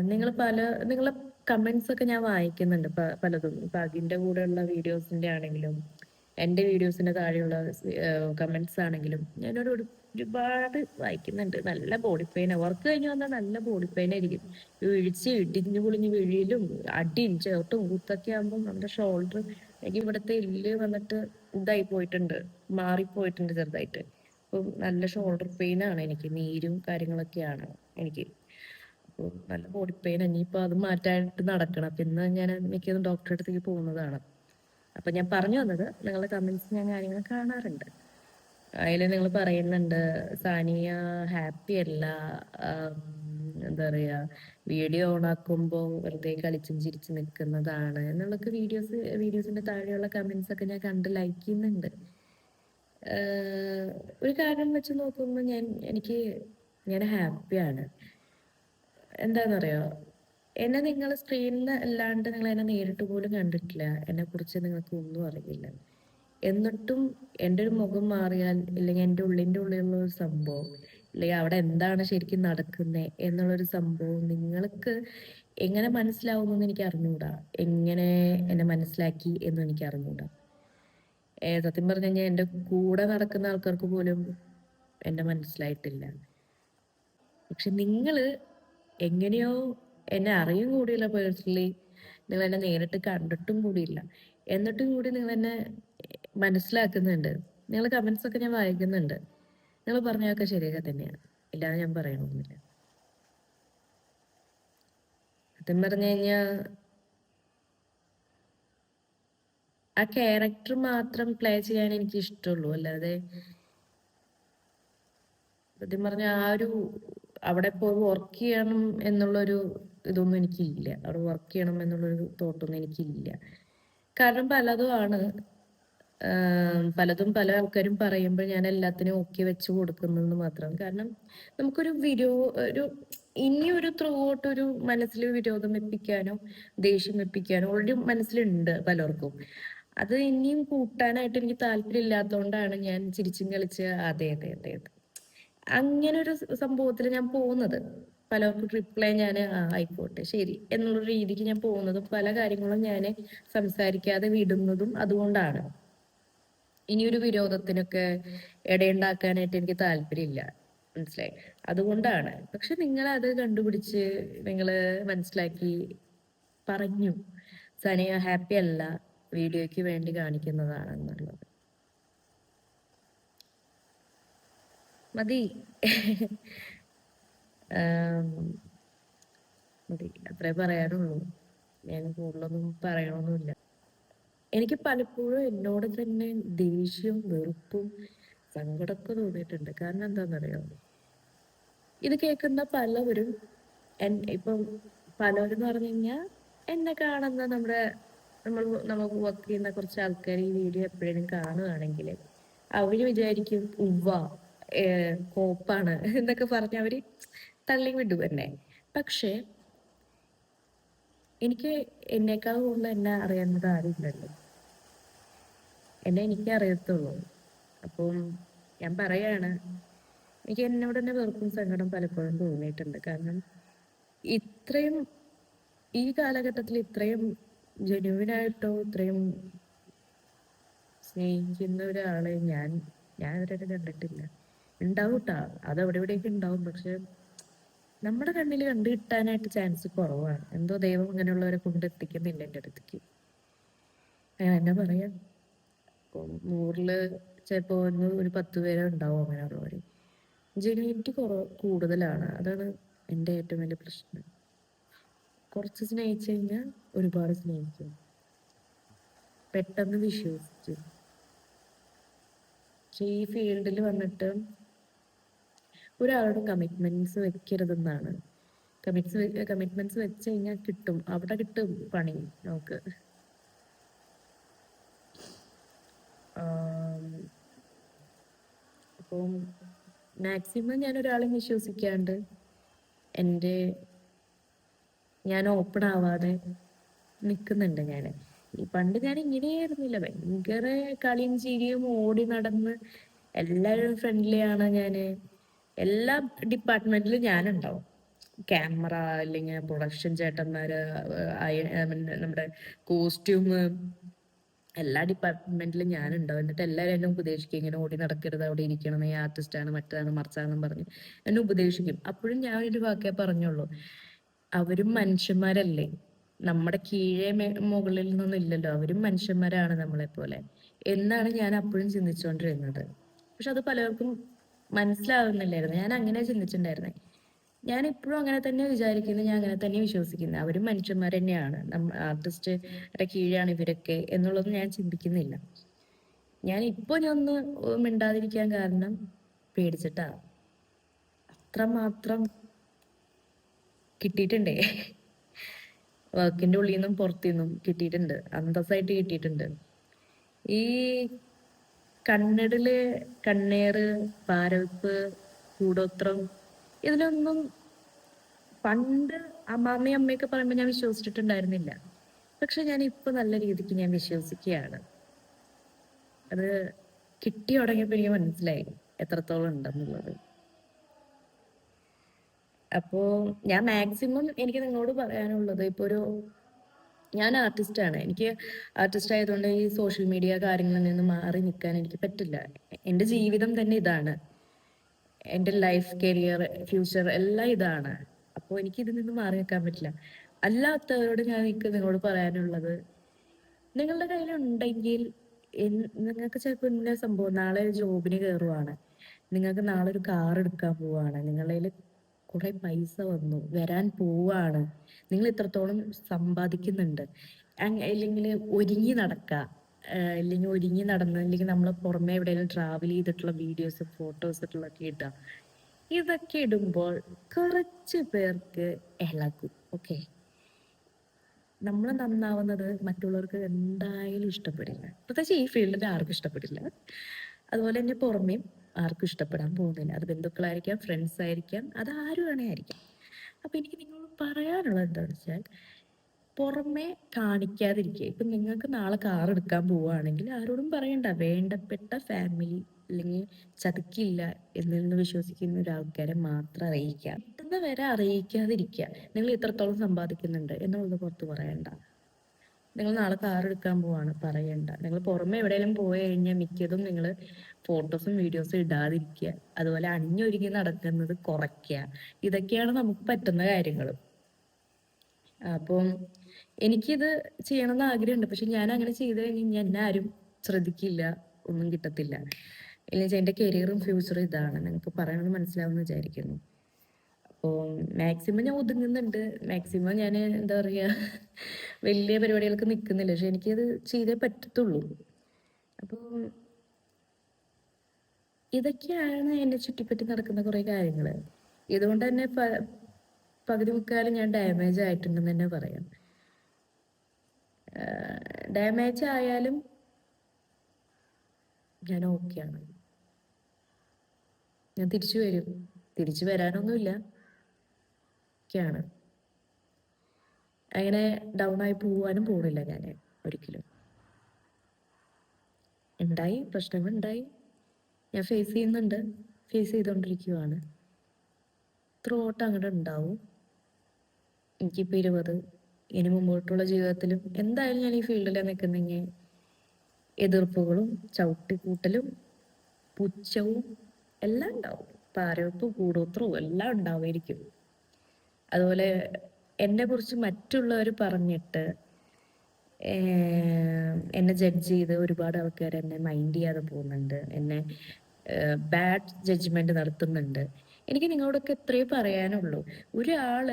നിങ്ങൾ പല നിങ്ങളെ കമന്റ്സ് ഒക്കെ ഞാൻ വായിക്കുന്നുണ്ട് പലതും. ഇപ്പൊ അതിന്റെ കൂടെയുള്ള വീഡിയോസിന്റെ ആണെങ്കിലും എന്റെ വീഡിയോസിന്റെ താഴെയുള്ള കമന്റ്സ് ആണെങ്കിലും ഞാനൊരു ഒരു- ഒരുപാട് വായിക്കുന്നുണ്ട്. നല്ല ബോഡി പെയിൻ വർക്ക് കഴിഞ്ഞ് വന്നാൽ നല്ല ബോഡി പെയിൻ ആയിരിക്കും. വീഴ്ച ഇടിഞ്ഞു പൊളിഞ്ഞ് വീഴിലും അടിയും ചേർത്തും കൂത്തൊക്കെ ആകുമ്പോൾ നമ്മുടെ ഷോൾഡർ എനിക്ക് ഇവിടുത്തെ എല്ല് വന്നിട്ട് ഇതായി പോയിട്ടുണ്ട്. മാറിപ്പോയിട്ടുണ്ട് ചെറുതായിട്ട്. അപ്പം നല്ല ഷോൾഡർ പെയിൻ ആണ് എനിക്ക്. നീരും കാര്യങ്ങളൊക്കെയാണ് എനിക്ക്. നല്ല ബോഡി പെയിൻ ഇനിയിപ്പോൾ അത് മാറ്റായിട്ട് നടക്കണം. അപ്പം ഇന്ന് ഞാൻ മിക്കതും ഡോക്ടറെ അടുത്തേക്ക് പോകുന്നതാണ്. അപ്പം ഞാൻ പറഞ്ഞു വന്നത് നിങ്ങളുടെ കമന്റ്സ് ഞാൻ കാര്യങ്ങൾ കാണാറുണ്ട്. അതിൽ നിങ്ങൾ പറയുന്നുണ്ട് സാനിയ ഹാപ്പി അല്ല. എന്താ പറയാ വീഡിയോ ഓൺ ആക്കുമ്പോൾ വെറുതെ കളിച്ചും ചിരിച്ചും നിൽക്കുന്നതാണ്. എന്നുള്ളൊക്കെ വീഡിയോസ് വീഡിയോസിന്റെ താഴെയുള്ള കമന്റ്സ് ഒക്കെ ഞാൻ കണ്ട് ലൈക്ക് ചെയ്യുന്നുണ്ട്. ഒരു കാര്യം വെച്ച് നോക്കുമ്പോൾ ഞാൻ എനിക്ക് ഞാൻ ഹാപ്പിയാണ് എന്താണെന്നറിയോ എന്നെ നിങ്ങൾ സ്ക്രീനിൽ അല്ലാണ്ട് നിങ്ങൾ എന്നെ നേരിട്ട് പോലും കണ്ടിട്ടില്ല. എന്നെ കുറിച്ച് നിങ്ങൾക്ക് ഒന്നും അറിയില്ല. എന്നിട്ടും എന്റെ ഒരു മുഖം മാറിയാൽ അല്ലെങ്കിൽ എന്റെ ഉള്ളിന്റെ ഉള്ളിലുള്ള ഒരു സംഭവം അല്ലെങ്കിൽ അവിടെ എന്താണ് ശരിക്കും നടക്കുന്നത് എന്നുള്ളൊരു സംഭവം നിങ്ങൾക്ക് എങ്ങനെ മനസ്സിലാവുമെന്ന് എനിക്ക് അറിഞ്ഞുകൂടാ എങ്ങനെ എന്നെ മനസ്സിലാക്കി എന്ന് എനിക്ക് അറിഞ്ഞുകൂടാ സത്യം പറഞ്ഞു കഴിഞ്ഞാൽ എന്റെ കൂടെ നടക്കുന്ന ആൾക്കാർക്ക് പോലും എന്നെ മനസ്സിലായിട്ടില്ല. പക്ഷെ നിങ്ങൾ എങ്ങനെയോ എന്നെ അറിയും കൂടിയില്ല പേഴ്സണലി നിങ്ങൾ എന്നെ നേരിട്ട് കണ്ടിട്ടും കൂടിയില്ല. എന്നിട്ടും കൂടി നിങ്ങൾ എന്നെ മനസ്സിലാക്കുന്നുണ്ട്. നിങ്ങൾ കമന്റ്സ് ഒക്കെ ഞാൻ വായിക്കുന്നുണ്ട്. നിങ്ങൾ പറഞ്ഞതൊക്കെ ശരിയൊക്കെ തന്നെയാണ്. ഇല്ലാതെ ഞാൻ പറയണമെന്നില്ല സത്യം പറഞ്ഞു കഴിഞ്ഞാ ആ ക്യാരക്ടർ മാത്രം പ്ലേ ചെയ്യാൻ എനിക്ക് ഇഷ്ടമുള്ളൂ അല്ലാതെ സത്യം പറഞ്ഞ ആ ഒരു അവിടെ പോയി വർക്ക് ചെയ്യണം എന്നുള്ളൊരു ഇതൊന്നും എനിക്കില്ല. അവിടെ വർക്ക് ചെയ്യണം എന്നുള്ളൊരു തോട്ടൊന്നും എനിക്കില്ല. കാരണം പലതും ആണ്. പലതും പല ആൾക്കാരും പറയുമ്പോൾ ഞാൻ എല്ലാത്തിനും ഓക്കെ വെച്ച് കൊടുക്കുന്നെന്ന് മാത്രം. കാരണം നമുക്കൊരു വിരോ ഒരു ഇനിയൊരു ത്രൂ ഔട്ട് ഒരു മനസ്സിൽ വിരോധം വെപ്പിക്കാനോ ദേഷ്യം വെപ്പിക്കാനോ ഓൾറെഡി മനസ്സിലുണ്ട് പലർക്കും. അത് ഇനിയും കൂട്ടാനായിട്ട് എനിക്ക് താല്പര്യം ഇല്ലാത്തതുകൊണ്ടാണ് ഞാൻ ചിരിച്ചും കളിച്ച് അതെ അതെ അതെ അതെ. അങ്ങനെ ഒരു സംഭവത്തിൽ ഞാൻ പോകുന്നത് പലർക്കും റിപ്ലൈ ഞാൻ ആയിക്കോട്ടെ ശരി എന്നുള്ള രീതിക്ക് ഞാൻ പോകുന്നതും പല കാര്യങ്ങളും ഞാൻ സംസാരിക്കാതെ വിടുന്നതും അതുകൊണ്ടാണ്. ഇനിയൊരു വിരോധത്തിനൊക്കെ ഇടയുണ്ടാക്കാനായിട്ട് എനിക്ക് താല്പര്യമില്ല. മനസ്സിലായി? അതുകൊണ്ടാണ്. പക്ഷെ നിങ്ങൾ അത് കണ്ടുപിടിച്ച് നിങ്ങൾ മനസ്സിലാക്കി പറഞ്ഞു. സനിയ ഹാപ്പി അല്ല വീഡിയോയ്ക്ക് വേണ്ടി കാണിക്കുന്നതാണ് മതി. മതി. അത്രേ പറയാനുള്ളൂ. ഞാൻ കൂടുതലൊന്നും പറയണമെന്നില്ല എനിക്ക് പലപ്പോഴും എന്നോട് തന്നെ ദേഷ്യവും വെറുപ്പും സങ്കടമൊക്കെ തോന്നിയിട്ടുണ്ട്. കാരണം എന്താണെന്നറിയോ? ഇത് കേൾക്കുന്ന പലവരും ഇപ്പം പലവരും എന്ന് പറഞ്ഞു കഴിഞ്ഞാൽ എന്നെ കാണുന്ന നമ്മുടെ നമ്മൾ നമുക്ക് വർക്ക് ചെയ്യുന്ന കുറച്ച് ആൾക്കാർ ഈ വീഡിയോ എപ്പോഴേലും കാണുകയാണെങ്കിൽ അവർ വിചാരിക്കും ഉവ്വ കോപ്പാണ് എന്നൊക്കെ പറഞ്ഞ് അവർ തള്ളി വിടും എന്നെ. പക്ഷേ എനിക്ക് എന്നേക്കാൾ കൂടുതൽ എന്നെ അറിയുന്നത് ആരുമില്ലല്ലോ എന്നെ എനിക്ക് അറിയത്തുള്ളൂ. അപ്പം ഞാൻ പറയാണ് എനിക്ക് എന്നോട് തന്നെ വെറുപ്പും സങ്കടം പലപ്പോഴും തോന്നിയിട്ടുണ്ട്. കാരണം ഇത്രയും ഈ കാലഘട്ടത്തിൽ ഇത്രയും ജനുവിനായിട്ടോ ഇത്രയും സ്നേഹിക്കുന്ന ഒരാളെ ഞാൻ ഞാൻ ഇവരെ കണ്ടിട്ടില്ല. ഉണ്ടാവും കേട്ടാ അത് അവിടെ ഇവിടെയൊക്കെ ഉണ്ടാവും. പക്ഷെ നമ്മുടെ കണ്ണിൽ കണ്ടു കിട്ടാനായിട്ട് ചാൻസ് കുറവാണ്. എന്തോ ദൈവം അങ്ങനെയുള്ളവരെ കൊണ്ടെത്തിക്കുന്നില്ല എന്റെ അടുത്തേക്ക്. ഞാൻ എന്നാ പറയാം? നൂറിൽ ചിലപ്പോ ഒന്ന് ഒരു പത്ത് പേരെ ഉണ്ടാവും അങ്ങനെയുള്ളവര് ജെനുവിനിറ്റി കുറവ് കൂടുതലാണ്. അതാണ് എന്റെ ഏറ്റവും വലിയ പ്രശ്നം. കുറച്ച് സ്നേഹിച്ചു കഴിഞ്ഞാൽ ഒരുപാട് സ്നേഹിക്കും. പെട്ടെന്ന് വിശ്വസിച്ചു പക്ഷെ ഈ ഫീൽഡിൽ വന്നിട്ട് ഒരാളോടും കമ്മിറ്റ്മെന്റ്സ് വെക്കരുതെന്നാണ്. കമ്മിറ്റ്സ് കമ്മിറ്റ്മെന്റ്സ് വെച്ച് കഴിഞ്ഞാൽ കിട്ടും. അവിടെ കിട്ടും പണി നമുക്ക്. അപ്പം മാക്സിമം ഞാൻ ഒരാളെ വിശ്വസിക്കാണ്ട് എന്റെ ഞാൻ ഓപ്പൺ ആവാതെ നിൽക്കുന്നുണ്ട് ഞാൻ പണ്ട് ഞാൻ ഇങ്ങനെയായിരുന്നില്ല ഭയങ്കര കളിയും ചിരിയും ഓടി നടന്ന് എല്ലാവരും ഫ്രണ്ട്ലി ആണ് ഞാൻ എല്ലാ ഡിപ്പാർട്ട്മെന്റിലും ഞാനുണ്ടാവും. ക്യാമറ അല്ലെങ്കിൽ പ്രൊഡക്ഷൻ ചേട്ടന്മാര് നമ്മുടെ കോസ്റ്റ്യൂം എല്ലാ ഡിപ്പാർട്ട്മെന്റിലും ഞാനുണ്ടാവും. എന്നിട്ട് എല്ലാവരും എന്നെ ഉപദേശിക്കും. ഇങ്ങനെ ഓടി നടക്കരുത് അവിടെ ഇരിക്കണം ഈ ആർട്ടിസ്റ്റാണ് മറ്റാണ് മറിച്ചാണെന്നും പറഞ്ഞ് എന്നെ ഉപദേശിക്കും. അപ്പോഴും ഞാൻ ഒരു വാക്കേ പറഞ്ഞുള്ളൂ. അവരും മനുഷ്യന്മാരല്ലേ? നമ്മുടെ കീഴേ മുകളിൽ നിന്നൊന്നും ഇല്ലല്ലോ അവരും മനുഷ്യന്മാരാണ് നമ്മളെ പോലെ എന്നാണ് ഞാൻ അപ്പോഴും ചിന്തിച്ചുകൊണ്ടിരുന്നത് പക്ഷെ അത് പലർക്കും മനസ്സിലാവുന്നില്ലായിരുന്നു. ഞാൻ അങ്ങനെ ചിന്തിച്ചിട്ടുണ്ടായിരുന്നേ. ഞാൻ ഇപ്പോഴും അങ്ങനെ തന്നെ വിചാരിക്കുന്നു. ഞാൻ അങ്ങനെ തന്നെ വിശ്വസിക്കുന്നു. അവരും മനുഷ്യന്മാർ തന്നെയാണ്. ആർട്ടിസ്റ്റ് കീഴാണ് ഇവരൊക്കെ എന്നുള്ളത് ഞാൻ ചിന്തിക്കുന്നില്ല. ഞാൻ ഇപ്പൊ ഞാൻ ഒന്ന് മിണ്ടാതിരിക്കാൻ കാരണം പേടിച്ചിട്ടാ. അത്രമാത്രം കിട്ടിയിട്ടുണ്ടേ. വർക്കിന്റെ ഉള്ളിൽ നിന്നും പുറത്തു നിന്നും കിട്ടിയിട്ടുണ്ട്. അന്തസ്സായിട്ട് കിട്ടിയിട്ടുണ്ട്. ഈ കന്നഡിൽ കണ്ണേറ് പാരവെപ്പ് കൂടോത്രം ഇതിലൊന്നും പണ്ട് അമ്മാമ്മയും അമ്മയൊക്കെ പറയുമ്പോൾ ഞാൻ വിശ്വസിച്ചിട്ടുണ്ടായിരുന്നില്ല. പക്ഷെ ഞാൻ ഇപ്പൊ നല്ല രീതിക്ക് ഞാൻ വിശ്വസിക്കുകയാണ്. അത് കിട്ടി തുടങ്ങിയപ്പോ എനിക്ക് മനസ്സിലായി എത്രത്തോളം ഉണ്ടെന്നുള്ളത്. അപ്പോ ഞാൻ മാക്സിമം എനിക്ക് നിങ്ങളോട് പറയാനുള്ളത് ഇപ്പൊ ഒരു ഞാൻ ആർട്ടിസ്റ്റാണ് എനിക്ക് ആർട്ടിസ്റ്റ് ആയതുകൊണ്ട് ഈ സോഷ്യൽ മീഡിയ കാര്യങ്ങളിൽ നിന്ന് മാറി നിൽക്കാൻ എനിക്ക് പറ്റില്ല. എന്റെ ജീവിതം തന്നെ ഇതാണ്. എന്റെ ലൈഫ് കരിയർ ഫ്യൂച്ചർ എല്ലാം ഇതാണ്. അപ്പോൾ എനിക്ക് ഇതിൽ നിന്ന് മാറി നിൽക്കാൻ പറ്റില്ല. അല്ലാത്തവരോട് ഞാൻ എനിക്ക് നിങ്ങളോട് പറയാനുള്ളത് നിങ്ങളുടെ കയ്യിലുണ്ടെങ്കിൽ നിങ്ങൾക്ക് ചിലപ്പോൾ ഇന്ന സംഭവം നാളെ ജോബിന് കയറുവാണ്. നിങ്ങൾക്ക് നാളെ ഒരു കാർ എടുക്കാൻ പോവാണ്. നിങ്ങളുടെ കുറെ പൈസ വന്നു വരാൻ പോവാണ്. നിങ്ങൾ ഇത്രത്തോളം സമ്പാദിക്കുന്നുണ്ട്. അല്ലെങ്കിൽ ഒരുങ്ങി നടക്ക. അല്ലെങ്കിൽ ഒരുങ്ങി നടന്ന് അല്ലെങ്കിൽ നമ്മൾ പുറമെ എവിടെയെങ്കിലും ട്രാവൽ ചെയ്തിട്ടുള്ള വീഡിയോസ് ഫോട്ടോസ് ഒക്കെ ഇടുക. ഇതൊക്കെ ഇടുമ്പോൾ കുറച്ച് പേർക്ക് ഇളകും. ഓക്കെ നമ്മൾ നന്നാവുന്നത് മറ്റുള്ളവർക്ക് എന്തായാലും ഇഷ്ടപ്പെടില്ല. പ്രത്യേകിച്ച് ഈ ഫീൽഡിൽ ആർക്കും ഇഷ്ടപ്പെടില്ല. അതുപോലെ തന്നെ പുറമേയും ആർക്കും ഇഷ്ടപ്പെടാൻ പോകുന്നില്ല. അത് ബന്ധുക്കളായിരിക്കാം ഫ്രണ്ട്സ് ആയിരിക്കാം അത് ആരും വേണേ ആയിരിക്കാം അപ്പൊ എനിക്ക് നിങ്ങളോട് പറയാനുള്ളത് എന്താണെന്ന് വെച്ചാൽ പുറമെ കാണിക്കാതിരിക്കുക. ഇപ്പൊ നിങ്ങൾക്ക് നാളെ കാർ എടുക്കാൻ പോവുകയാണെങ്കിൽ ആരോടും പറയണ്ട. വേണ്ടപ്പെട്ട ഫാമിലി അല്ലെങ്കിൽ ചതുക്കില്ല എന്നിൽ വിശ്വസിക്കുന്ന ഒരു ആൾക്കാരെ മാത്രം അറിയിക്കുക. കിട്ടുന്ന വരെ അറിയിക്കാതിരിക്കുക. നിങ്ങൾ ഇത്രത്തോളം സമ്പാദിക്കുന്നുണ്ട് എന്നുള്ളത് പുറത്ത് പറയണ്ട. നിങ്ങൾ നാളെ കാർ എടുക്കാൻ പോവാണ്. പറയണ്ട. നിങ്ങൾ പുറമെ എവിടെയെങ്കിലും പോയി കഴിഞ്ഞാൽ മിക്കതും നിങ്ങൾ ഫോട്ടോസും വീഡിയോസും ഇടാതിരിക്കുക. അതുപോലെ അണിഞ്ഞൊരുങ്ങി നടക്കുന്നത് കുറയ്ക്കുക. ഇതൊക്കെയാണ് നമുക്ക് പറ്റുന്ന കാര്യങ്ങൾ. അപ്പം എനിക്കിത് ചെയ്യണമെന്ന് ആഗ്രഹമുണ്ട്. പക്ഷെ ഞാൻ അങ്ങനെ ചെയ്ത് കഴിഞ്ഞാൽ എന്നെ ആരും ശ്രദ്ധിക്കില്ല. ഒന്നും കിട്ടത്തില്ല. അല്ലെങ്കിൽ എന്റെ കരിയറും ഫ്യൂച്ചറും ഇതാണ്. നിങ്ങൾക്ക് പറയണമെന്ന് മനസ്സിലാവുമെന്ന് വിചാരിക്കുന്നു. മാക്സിമം ഞാൻ ഒതുങ്ങുന്നുണ്ട്. മാക്സിമം ഞാൻ എന്താ പറയുക വലിയ പരിപാടികൾക്ക് നിൽക്കുന്നില്ല പക്ഷെ എനിക്കത് ചെയ്തേ പറ്റത്തുള്ളൂ. അപ്പോൾ ഇതൊക്കെയാണ് എന്നെ ചുറ്റിപ്പറ്റി നടക്കുന്ന കുറേ കാര്യങ്ങൾ ഇതുകൊണ്ട് തന്നെ പകുതി മുക്കാലും ഞാൻ ഡാമേജ് ആയിട്ടുണ്ടെന്ന് തന്നെ പറയാം. ഡാമേജ് ആയാലും ഞാൻ ഓക്കെയാണ് ഞാൻ തിരിച്ചു വരും. തിരിച്ചു വരാനൊന്നുമില്ല. ഒക്കെയാണ്. അങ്ങനെ ഡൗൺ ആയി പോവാനും പോണില്ല ഞാൻ ഒരിക്കലും. ഉണ്ടായി പ്രശ്നങ്ങൾ ഉണ്ടായി ഞാൻ ഫേസ് ചെയ്യുന്നുണ്ട്. ഫേസ് ചെയ്തുകൊണ്ടിരിക്കുകയാണ് ത്രൂ ഔട്ട് അങ്ങോട്ട് ഉണ്ടാവും എനിക്കിപ്പോൾ ഇരുപത്. ഇനി മുമ്പോട്ടുള്ള ജീവിതത്തിലും എന്തായാലും ഞാൻ ഈ ഫീൽഡിൽ നിൽക്കുന്നെങ്കിൽ എതിർപ്പുകളും ചവിട്ടിക്കൂട്ടലും പുച്ഛവും എല്ലാം ഉണ്ടാവും പാരവെപ്പ് കൂടോത്രവും എല്ലാം ഉണ്ടാവുമായിരിക്കും അതുപോലെ എന്നെ കുറിച്ച് മറ്റുള്ളവർ പറഞ്ഞിട്ട് എന്നെ ജഡ്ജ് ചെയ്ത് ഒരുപാട് ആൾക്കാർ എന്നെ മൈൻഡ് ചെയ്യാതെ പോകുന്നുണ്ട് എന്നെ ബാഡ് ജഡ്ജ്മെന്റ് നടത്തുന്നുണ്ട്. എനിക്ക് നിങ്ങളോടൊക്കെ ഇത്രയേ പറയാനുള്ളൂ. ഒരാൾ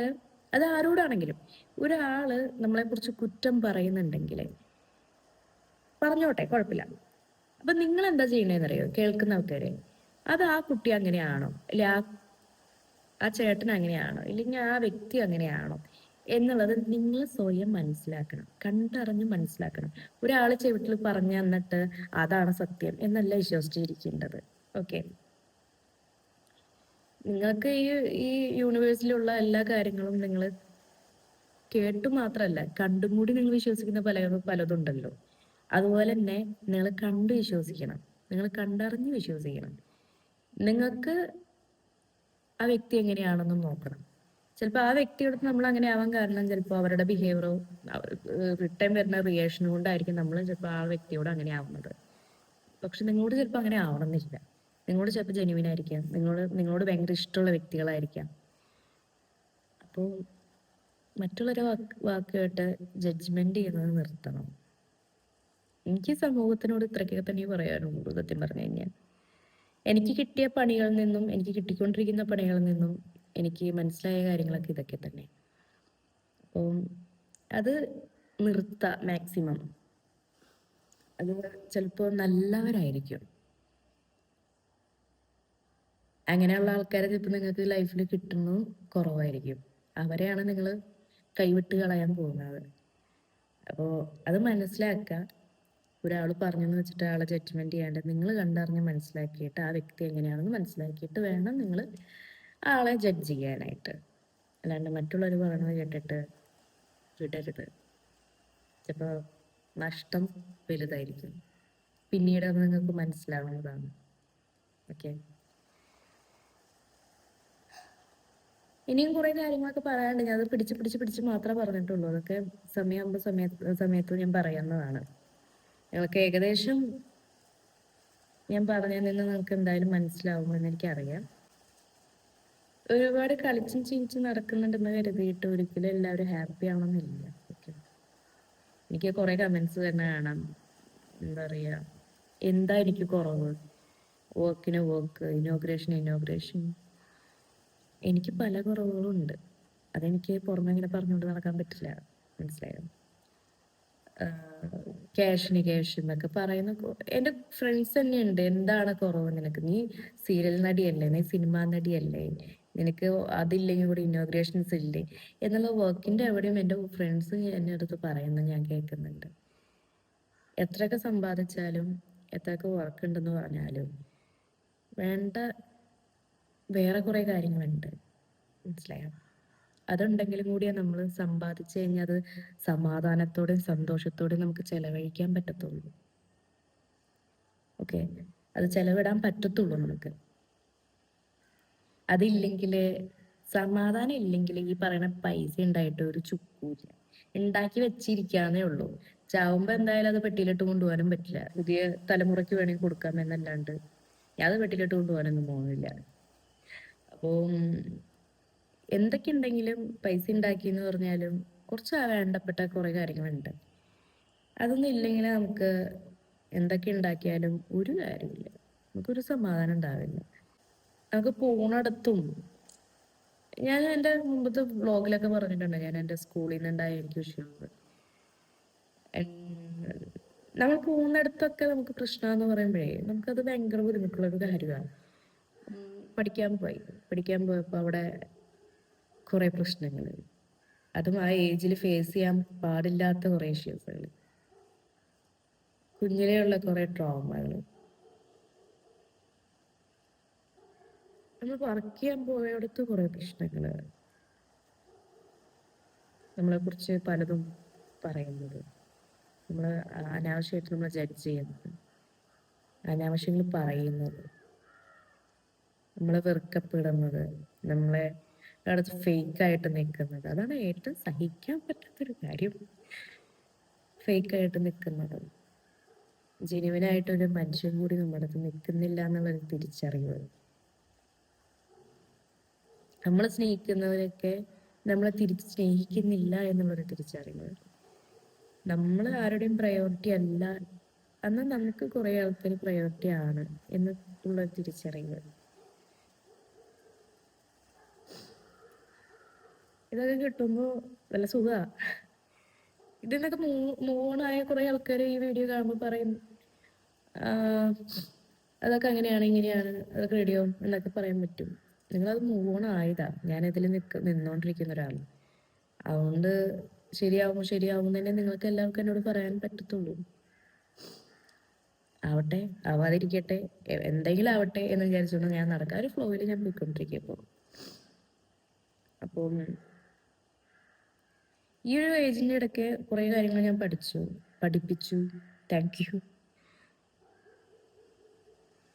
അത് ആരോടാണെങ്കിലും ഒരാൾ നമ്മളെ കുറിച്ച് കുറ്റം പറയുന്നുണ്ടെങ്കിൽ പറഞ്ഞോട്ടെ കുഴപ്പമില്ല അപ്പൊ നിങ്ങൾ എന്താ ചെയ്യണേന്നറിയോ? കേൾക്കുന്ന ആൾക്കാര്. അത് ആ കുട്ടി അങ്ങനെയാണോ? അല്ലെ ആ ആ ചേട്ടൻ അങ്ങനെയാണോ? ഇല്ലെങ്കിൽ ആ വ്യക്തി അങ്ങനെയാണോ? എന്നുള്ളത് നിങ്ങൾ സ്വയം മനസ്സിലാക്കണം. കണ്ടറിഞ്ഞ് മനസ്സിലാക്കണം. ഒരാൾ ചെവിട്ടിൽ പറഞ്ഞു തന്നിട്ട് അതാണ് സത്യം എന്നല്ല വിശ്വസിച്ചിരിക്കേണ്ടത്. ഓക്കെ. നിങ്ങൾക്ക് ഈ ഈ യൂണിവേഴ്സിലുള്ള എല്ലാ കാര്യങ്ങളും നിങ്ങൾ കേട്ടു മാത്രമല്ല കണ്ടും കൂടി നിങ്ങൾ വിശ്വസിക്കുന്ന പല പലതുണ്ടല്ലോ. അതുപോലെ തന്നെ നിങ്ങൾ കണ്ടു വിശ്വസിക്കണം. നിങ്ങൾ കണ്ടറിഞ്ഞ് വിശ്വസിക്കണം. നിങ്ങൾക്ക് ആ വ്യക്തി എങ്ങനെയാണെന്ന് നോക്കണം. ചിലപ്പോൾ ആ വ്യക്തിയോട് നമ്മൾ അങ്ങനെ ആവാൻ കാരണം ചിലപ്പോൾ അവരുടെ ബിഹേവിയറോ റിട്ടേൺ വരുന്ന റിയേഷനും കൊണ്ടായിരിക്കും നമ്മൾ ചിലപ്പോൾ ആ വ്യക്തിയോട് അങ്ങനെ ആവുന്നത്. പക്ഷെ നിങ്ങളോട് ചിലപ്പോൾ അങ്ങനെ ആവണമെന്നില്ല. നിങ്ങളോട് ചിലപ്പോൾ ജെനുവിൻ ആയിരിക്കാം. നിങ്ങളോട് നിങ്ങളോട് ഭയങ്കര ഇഷ്ടമുള്ള വ്യക്തികളായിരിക്കാം. അപ്പോൾ മറ്റുള്ളവരെ വാക്ക് വാക്ക് കേട്ട് ജഡ്ജ്മെന്റ് ചെയ്യുന്നത് നിർത്തണം. എനിക്ക് സമൂഹത്തിനോട് ഇത്രയൊക്കെ തന്നെ പറയാനുള്ളൂ സത്യം പറഞ്ഞു കഴിഞ്ഞാൽ. എനിക്ക് കിട്ടിയ പണികളിൽ നിന്നും എനിക്ക് കിട്ടിക്കൊണ്ടിരിക്കുന്ന പണികളിൽ നിന്നും എനിക്ക് മനസ്സിലായ കാര്യങ്ങളൊക്കെ ഇതൊക്കെ തന്നെ. അപ്പം അത് നിർത്ത മാക്സിമം അത് ചിലപ്പോൾ നല്ലവരായിരിക്കും. അങ്ങനെയുള്ള ആൾക്കാരെ ചിലപ്പോൾ നിങ്ങൾക്ക് ലൈഫിൽ കിട്ടുന്നു കുറവായിരിക്കും. അവരെയാണ് നിങ്ങൾ കൈവിട്ട് കളയാൻ പോകുന്നത്. അപ്പോൾ അത് മനസ്സിലാക്കുക. ഒരാൾ പറഞ്ഞെന്ന് വെച്ചിട്ട് ആളെ ജഡ്ജ്മെന്റ് ചെയ്യാണ്ട് നിങ്ങൾ കണ്ടറിഞ്ഞ് മനസ്സിലാക്കിയിട്ട് ആ വ്യക്തി എങ്ങനെയാണെന്ന് മനസ്സിലാക്കിയിട്ട് വേണം നിങ്ങൾ ആളെ ജഡ്ജ് ചെയ്യാനായിട്ട്. അല്ലാണ്ട് മറ്റുള്ളവർ പറയണത് കേട്ടിട്ട് വിടരുത്. ചിലപ്പോൾ നഷ്ടം വലുതായിരിക്കും. പിന്നീട് അത് നിങ്ങൾക്ക് മനസ്സിലാവുന്നതാണ്. ഓക്കെ? ഇനിയും കുറെ കാര്യങ്ങളൊക്കെ പറയാനുണ്ട്. ഞാൻ അത് പിടിച്ച് പിടിച്ച് പിടിച്ച് മാത്രമേ പറഞ്ഞിട്ടുള്ളൂ. അതൊക്കെ സമയമാകുമ്പോൾ സമയത്ത് സമയത്ത് ഞാൻ പറയുന്നതാണ് നിങ്ങൾക്ക് ഏകദേശം ഞാൻ പറഞ്ഞതിൽ നിന്ന് നിങ്ങൾക്ക് എന്തായാലും മനസ്സിലാവുമെന്ന് എനിക്കറിയാം. ഒരുപാട് കളിച്ചും ചിരിച്ചും നടക്കുന്നുണ്ടെന്ന് കരുതിയിട്ട് ഒരിക്കലും എല്ലാവരും ഹാപ്പി ആവണമെന്നില്ല. ഓക്കെ. എനിക്ക് കുറെ കമന്റ്സ് തന്നെ കാണാം. എന്താ പറയാ എന്താ എനിക്ക് കുറവ്? വർക്കിന് വർക്ക് ഇനോഗ്രേഷൻ ഇനോഗ്രേഷൻ എനിക്ക് പല കുറവുകളും ഉണ്ട് അതെനിക്ക് പുറമെ ഇങ്ങനെ പറഞ്ഞുകൊണ്ട് നടക്കാൻ പറ്റില്ല. മനസ്സിലായോ? ക്യാഷിന് ക്യാഷ് എന്നൊക്കെ പറയുന്ന എന്റെ ഫ്രണ്ട്സ് തന്നെ ഉണ്ട്. എന്താണ് കുറവ് നിനക്ക്? നീ സീരിയൽ നടിയല്ലേ? നീ സിനിമാ നടിയല്ലേ? നിനക്ക് അതില്ലെങ്കിൽ കൂടി ഇന്നോഗ്രേഷൻസ് ഇല്ലേ? എന്നുള്ള വർക്കിന്റെ എവിടെയും എന്റെ ഫ്രണ്ട്സ് എന്നെ അടുത്ത് പറയുന്നത് ഞാൻ കേൾക്കുന്നുണ്ട്. എത്രയൊക്കെ സമ്പാദിച്ചാലും എത്രയൊക്കെ വർക്ക് ഉണ്ടെന്ന് പറഞ്ഞാലും വേണ്ട വേറെ കുറെ കാര്യങ്ങളുണ്ട്. മനസ്സിലായോ? അതുണ്ടെങ്കിലും കൂടിയാ നമ്മൾ സമ്പാദിച്ചു കഴിഞ്ഞാൽ അത് സമാധാനത്തോടെയും സന്തോഷത്തോടെയും നമുക്ക് ചെലവഴിക്കാൻ പറ്റത്തുള്ളൂ. ഓക്കെ? അത് ചെലവിടാൻ പറ്റത്തുള്ളൂ നമുക്ക്. അതില്ലെങ്കിൽ സമാധാനം ഇല്ലെങ്കിൽ ഈ പറയുന്ന പൈസ ഉണ്ടായിട്ട് ഒരു ചുക്കൂല്ല. ഉണ്ടാക്കി വെച്ചിരിക്കാന്നേ ഉള്ളൂ. ചാവുമ്പോ എന്തായാലും അത് പെട്ടിയിലിട്ട് കൊണ്ടുപോകാനും പറ്റില്ല. പുതിയ തലമുറയ്ക്ക് വേണമെങ്കിൽ കൊടുക്കാം എന്നല്ലാണ്ട്. ഞാൻ അത് പെട്ടിയിലിട്ട് കൊണ്ടുപോകാനൊന്നും പോകുന്നില്ല അപ്പം എന്തൊക്കെ ഉണ്ടെങ്കിലും പൈസ ഉണ്ടാക്കി എന്ന് പറഞ്ഞാലും കുറച്ച് വേണ്ടപ്പെട്ട കുറെ കാര്യങ്ങളുണ്ട്. അതൊന്നും ഇല്ലെങ്കിൽ നമുക്ക് എന്തൊക്കെ ഉണ്ടാക്കിയാലും ഒരു കാര്യമില്ല നമുക്കൊരു സമാധാനം ഉണ്ടാവില്ല. നമുക്ക് പോണടത്തും. ഞാൻ എന്റെ മുമ്പത്തെ വ്ളോഗിലൊക്കെ പറഞ്ഞിട്ടുണ്ട്. ഞാൻ എന്റെ സ്കൂളിൽ നിന്നുണ്ടായ എനിക്ക് വിഷയങ്ങൾ നമ്മൾ പോകുന്നിടത്തൊക്കെ നമുക്ക് പ്രശ്നമെന്ന് പറയുമ്പോഴേ നമുക്കത് ഭയങ്കര ബുദ്ധിമുട്ടുള്ള ഒരു കാര്യമാണ് പഠിക്കാൻ പോയി. പഠിക്കാൻ പോയപ്പോൾ അവിടെ കുറെ പ്രശ്നങ്ങൾ അതും ആ ഏജിൽ ഫേസ് ചെയ്യാൻ പാടില്ലാത്ത കുറെ ഇഷ്യൂസുകൾ കുഞ്ഞിലെയുള്ള കുറെ ട്രോമകൾ നമ്മൾ വർക്ക് ചെയ്യാൻ പോയടത്ത് കുറെ പ്രശ്നങ്ങൾ നമ്മളെ കുറിച്ച് പലതും പറയുന്നത്. നമ്മൾ അനാവശ്യമായിട്ട് നമ്മൾ ജഡ്ജ് ചെയ്യുന്നത്. അനാവശ്യങ്ങൾ പറയുന്നത്. നമ്മളെ വെറുക്കപ്പെടുന്നത്. നമ്മളെ അടുത്ത് ഫേക്ക് ആയിട്ട് നിൽക്കുന്നത്. അതാണ് ഏറ്റവും സഹിക്കാൻ പറ്റാത്തൊരു കാര്യം. ഫേക്ക് ആയിട്ട് നിൽക്കുന്നത്. ജെനുവിനായിട്ടൊരു മനുഷ്യൻ കൂടി നമ്മുടെ അടുത്ത് നിൽക്കുന്നില്ല എന്നുള്ളൊരു തിരിച്ചറിവ്. നമ്മളെ സ്നേഹിക്കുന്നവരൊക്കെ നമ്മളെ തിരിച്ച് സ്നേഹിക്കുന്നില്ല എന്നുള്ളൊരു തിരിച്ചറിവ്. നമ്മൾ ആരുടെയും പ്രയോറിറ്റി അല്ല. എന്നാൽ നമുക്ക് കുറെ ആൾക്കാർ പ്രയോറിറ്റി ആണ് എന്നുള്ള തിരിച്ചറിവ്. ഇതൊക്കെ കിട്ടുമ്പോൾ നല്ല സുഖാ. ഇതിന്നൊക്കെ മൂണായ കുറെ ആൾക്കാർ ഈ വീഡിയോ കാണുമ്പോൾ പറയും അതൊക്കെ അങ്ങനെയാണ് ഇങ്ങനെയാണ് അതൊക്കെ റെഡിയാവും എന്നൊക്കെ പറയാൻ പറ്റും. നിങ്ങളത് ഓൺ ഞാൻ ഞാനിതിൽ നിൽക്ക നിന്നോണ്ടിരിക്കുന്ന ഒരാൾ. അതുകൊണ്ട് ശരിയാവും ശരിയാവും തന്നെ നിങ്ങൾക്ക് എല്ലാവർക്കും എന്നോട് പറയാൻ പറ്റത്തുള്ളൂ. ആവട്ടെ ആവാതിരിക്കട്ടെ എന്തെങ്കിലും ആവട്ടെ എന്ന് വിചാരിച്ചുകൊണ്ട് ഞാൻ നടക്കാം. ഒരു ഫ്ലോയിൽ ഞാൻ പോയിക്കൊണ്ടിരിക്കും ഇപ്പോൾ അപ്പം ഈ ഒരു ഏജിന്റെ ഇടയ്ക്ക് കുറേ കാര്യങ്ങൾ ഞാൻ പഠിച്ചു. പഠിപ്പിച്ചു. താങ്ക് യു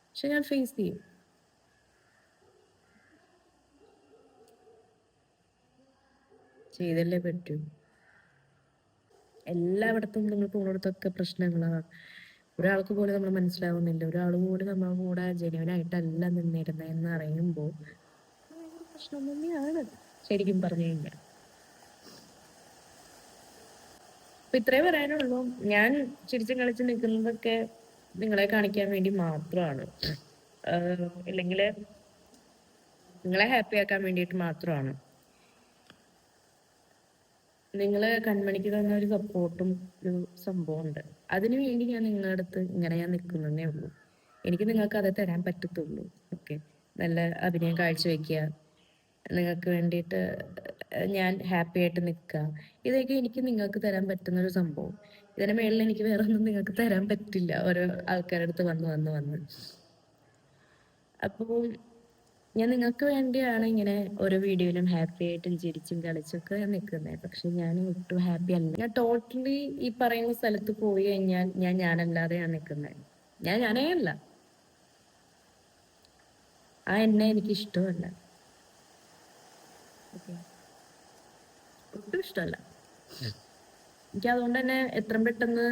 പക്ഷെ ഞാൻ ഫേസ് ചെയ്യും. ചെയ്തല്ലേ പറ്റൂ. എല്ലായിടത്തും നമ്മൾ പോകുന്നിടത്തൊക്കെ പ്രശ്നങ്ങളാണ് ഒരാൾക്ക് പോലും നമ്മൾ മനസ്സിലാവുന്നില്ല. ഒരാൾ പോലും നമ്മളെ കൂടെ ജനുവനായിട്ടല്ല നിന്നിരുന്നെന്ന് അറിയുമ്പോൾ പ്രശ്നം തന്നെയാണ്. ശരിക്കും പറഞ്ഞു കഴിഞ്ഞാൽ അപ്പൊ ഇത്രേ പറയാനുള്ളൂ. ഞാൻ ചിരിച്ചും കളിച്ച് നിൽക്കുന്നതൊക്കെ നിങ്ങളെ കാണിക്കാൻ വേണ്ടി മാത്രമാണ്. ഇല്ലെങ്കിൽ നിങ്ങളെ ഹാപ്പി ആക്കാൻ വേണ്ടിയിട്ട് മാത്രമാണ്. നിങ്ങൾ കൺമണിക്ക് തന്ന ഒരു സപ്പോർട്ടും ഒരു സംഭവം ഉണ്ട് അതിനു വേണ്ടി ഞാൻ നിങ്ങളുടെ അടുത്ത് ഇങ്ങനെ ഞാൻ നിൽക്കുന്നതേ ഉള്ളൂ. എനിക്ക് നിങ്ങൾക്ക് അത് തരാൻ പറ്റത്തുള്ളൂ. ഓക്കെ നല്ല അഭിനയം കാഴ്ചവെക്കുക. നിങ്ങൾക്ക് വേണ്ടിയിട്ട് ഞാൻ ഹാപ്പി ആയിട്ട് നിൽക്കുക ഇതൊക്കെ എനിക്ക് നിങ്ങൾക്ക് തരാൻ പറ്റുന്ന ഒരു സംഭവം. ഇതിന് മേളിൽ എനിക്ക് വേറെ ഒന്നും നിങ്ങൾക്ക് തരാൻ പറ്റില്ല. ഓരോ ആൾക്കാരുടെ അടുത്ത് വന്ന് വന്ന് വന്ന്. അപ്പോൾ ഞാൻ നിങ്ങൾക്ക് വേണ്ടിയാണ് ഇങ്ങനെ ഓരോ വീഡിയോയിലും ഹാപ്പി ആയിട്ടും ചിരിച്ചും കളിച്ചൊക്കെ നിൽക്കുന്നത് പക്ഷെ ഞാൻ ഒട്ടും ഹാപ്പി അല്ല. ഞാൻ ടോട്ടലി ഈ പറയുന്ന സ്ഥലത്ത് പോയി കഴിഞ്ഞാൽ ഞാൻ ഞാനല്ലാതെയാണ് നിൽക്കുന്നത് ഞാൻ ഞാനേ അല്ല. ആ എന്നെ എനിക്ക് ഇഷ്ടമല്ല ഇഷ്ടമല്ല. എനിക്ക് അതുകൊണ്ട് തന്നെ എത്രയും പെട്ടെന്ന്